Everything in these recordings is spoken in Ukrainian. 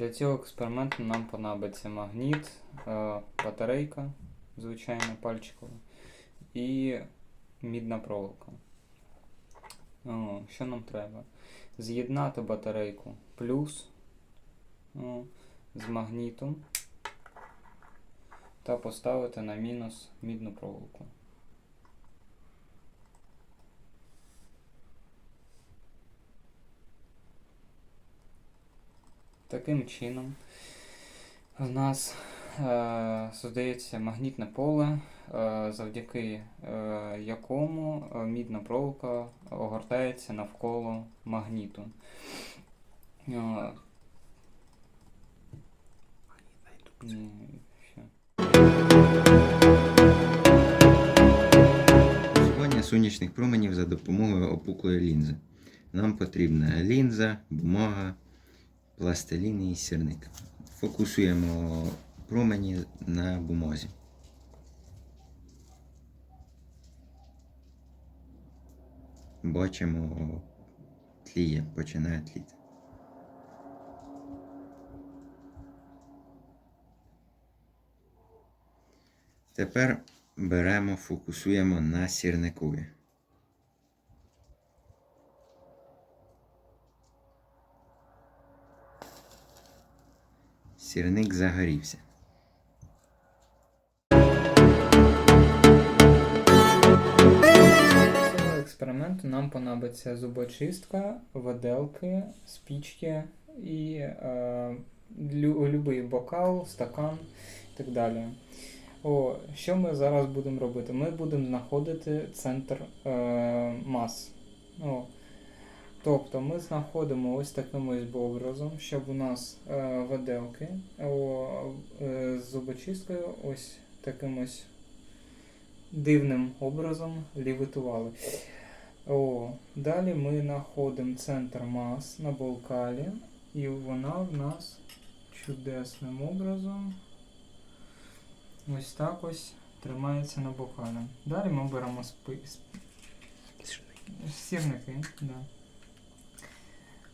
Для цього експерименту нам понадобиться магніт, е, батарейка, звичайно, пальчикова, і мідна проволока. Що нам треба? З'єднати батарейку плюс з магнітом та поставити на мінус мідну проволоку. Таким чином в нас е, создається магнітне поле, е, завдяки е, якому е, мідна проволока огортається навколо магніту. Е, що? Сонячних променів за допомогою опуклої лінзи. Нам потрібна лінза, бумага, пластилін і сірник. Фокусуємо промені на бумазі. Бачимо, тліє, починає тліти. Тепер беремо, фокусуємо на сірникові. Сірник загорівся. Експерименту нам понадобиться зубочистка, виделки, спічки і е, лю, любий бокал, стакан і так далі. О, що ми зараз будемо робити? Ми будемо знаходити центр е, мас. Тобто ми знаходимо ось таким ось образом, щоб у нас е, виделки о, е, з зубочисткою ось таким ось дивним образом лівітували. О, далі ми знаходимо центр мас на болкалі, і вона в нас чудесним образом ось так ось тримається на бокалі. Далі ми беремо спи... сп- сірники. Да.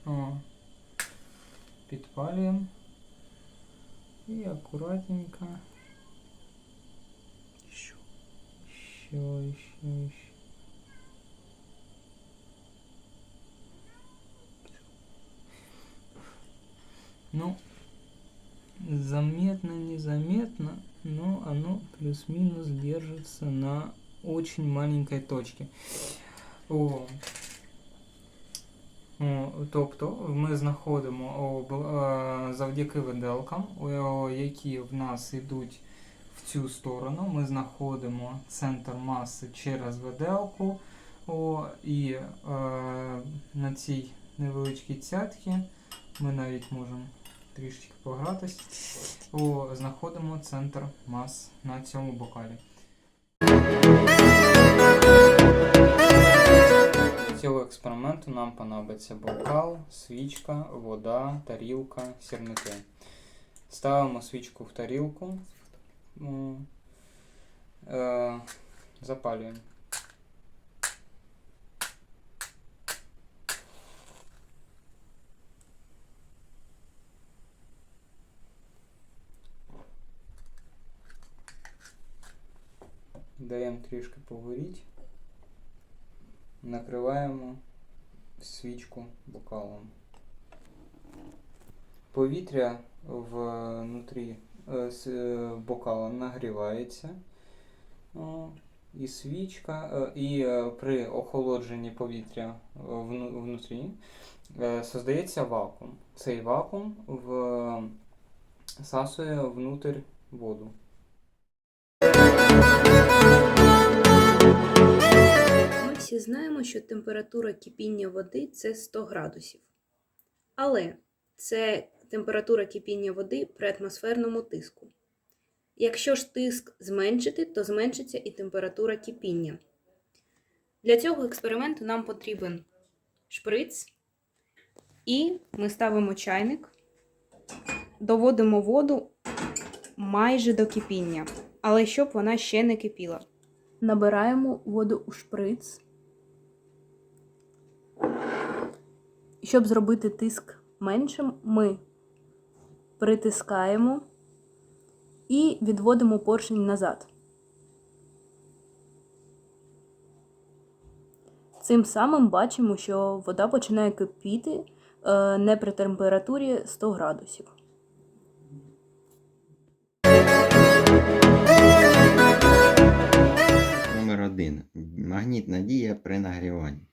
О, підпалюємо і акуратненько. Що, що, що. Ну, заметно, незаметно, но оно плюс-минус держится на очень маленькой точке. О. О, тобто ми знаходимо е, завдяки виделкам, які в нас йдуть в цю сторону, ми знаходимо центр маси через виделку. І е, на цій невеличкій цятці ми навіть можемо трішечки погратись. Знаходимо центр мас на цьому бокалі. Експерименту нам понадобиться бокал, свічка, вода, тарілка, сірники. Ставимо свічку в тарілку. Е, запалюємо. Даємо трішки погоріть. Накриваємо свічку бокалом. Повітря внутрі е, е, бокала нагрівається. І свічка, е, і при охолодженні повітря внутрі создається вакуум. Цей вакуум всасує внутрь воду. Знаємо, що температура кипіння води це 100 градусів. Але це температура кипіння води при атмосферному тиску. Якщо ж тиск зменшити, то зменшиться і температура кипіння. Для цього експерименту нам потрібен шприц, і ми ставимо чайник, доводимо воду майже до кипіння, але щоб вона ще не кипіла. Набираємо воду у шприц. Щоб зробити тиск меншим, ми притискаємо і відводимо поршень назад. Цим самим бачимо, що вода починає кипіти е, не при температурі 100 градусів. Номер один. Магнітна дія при нагріванні.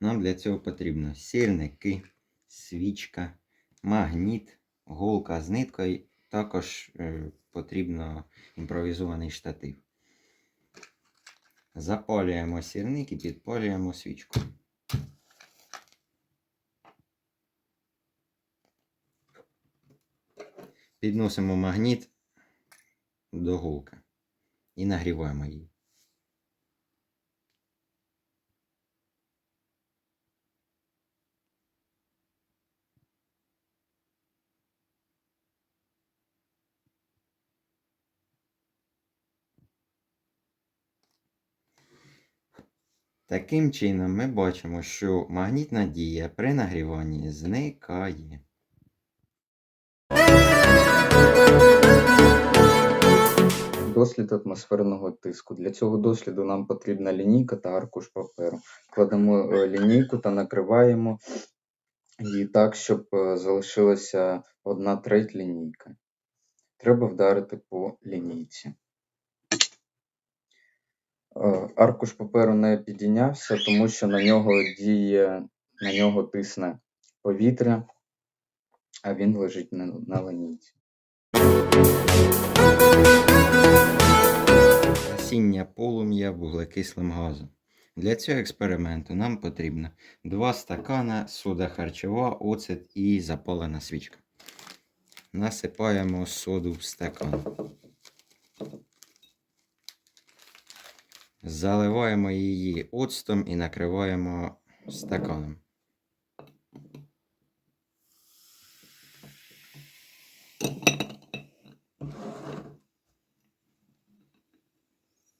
Нам для цього потрібно сірники, свічка, магніт, голка з ниткою. Також е, потрібно імпровізований штатив. Запалюємо сірник і підпалюємо свічку. Підносимо магніт до голки і нагріваємо її. Таким чином ми бачимо, що магнітна дія при нагріванні зникає. Дослід атмосферного тиску. Для цього досліду нам потрібна лінійка та аркуш паперу. Кладемо е, лінійку та накриваємо її так, щоб е, залишилася одна треть лінійки. Треба вдарити по лінійці. Е, Аркуш паперу не підійнявся, тому що на нього діє, на нього тисне повітря, а він лежить на, на лінійці. Гасіння полум'я вуглекислим газом. Для цього експерименту нам потрібно 2 стакана сода харчова, оцет і запалена свічка. Насипаємо соду в стакан. Заливаємо її оцтом і накриваємо стаканом.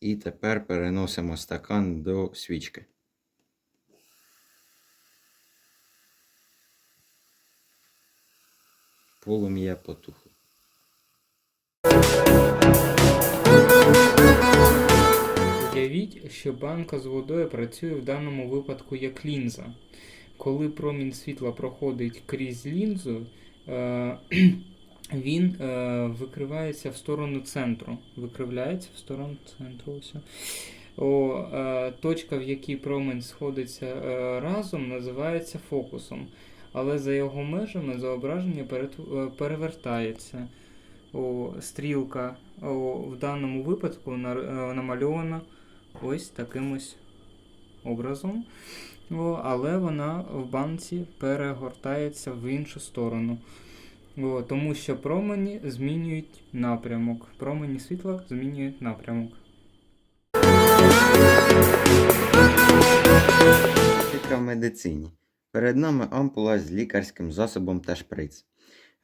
І тепер переносимо стакан до свічки. Полум'я потухло. Уявіть, що банка з водою працює в даному випадку як лінза. Коли промінь світла проходить крізь лінзу, е, він е, викривається в сторону центру. Викривляється в сторону центру. Ось. О, е, точка, в якій промінь сходиться разом, називається фокусом. Але за його межами зображення перевертається. О, стрілка о, в даному випадку намальована ось таким ось образом. Але вона в банці перегортається в іншу сторону. Тому що промені змінюють напрямок. Промені світла змінюють напрямок. Фізика в медицині. Перед нами ампула з лікарським засобом та шприц.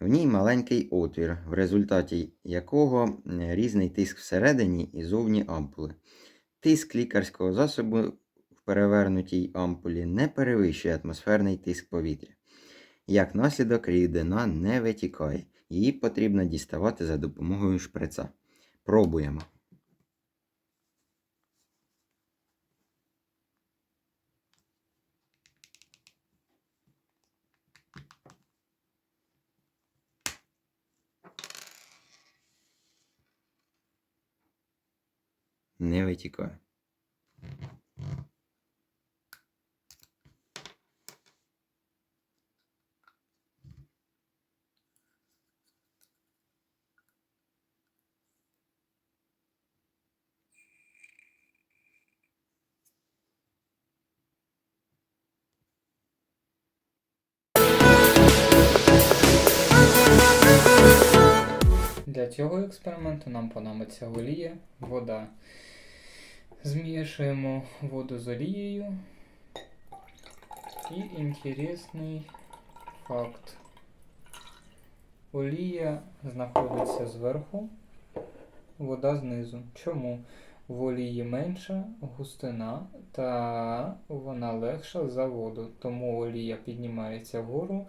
В ній маленький отвір, в результаті якого е, різний тиск всередині і зовні ампули. Тиск лікарського засобу в перевернутій ампулі не перевищує атмосферний тиск повітря. Як наслідок, рідина не витікає, її потрібно діставати за допомогою шприца. Пробуємо. Не витікає. Для цього експерименту нам понадобиться олія, вода. Змішуємо воду з олією. І інтересний факт. Олія знаходиться зверху, вода знизу. Чому? В олії менша густина та вона легша за воду, тому олія піднімається вгору,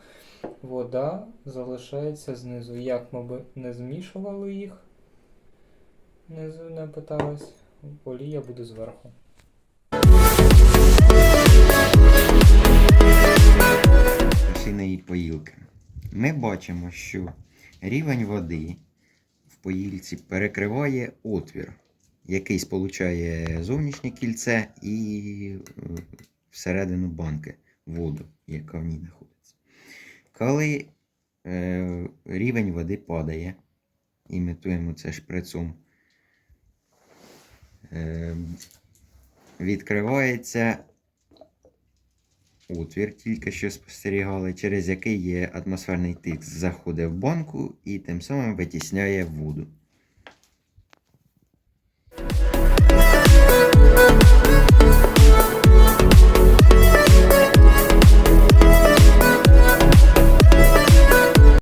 вода залишається знизу. Як ми би не змішували їх, не питалась, олія буде зверху. пташиної поїлки. Ми бачимо, що рівень води в поїлці перекриває отвір, який сполучає зовнішнє кільце і е, всередину банки воду, яка в ній знаходиться. Коли е, рівень води падає, імітуємо це шприцом, відкривається отвір, тільки що спостерігали, через який є атмосферний тиск, заходить в банку і тим самим витісняє воду.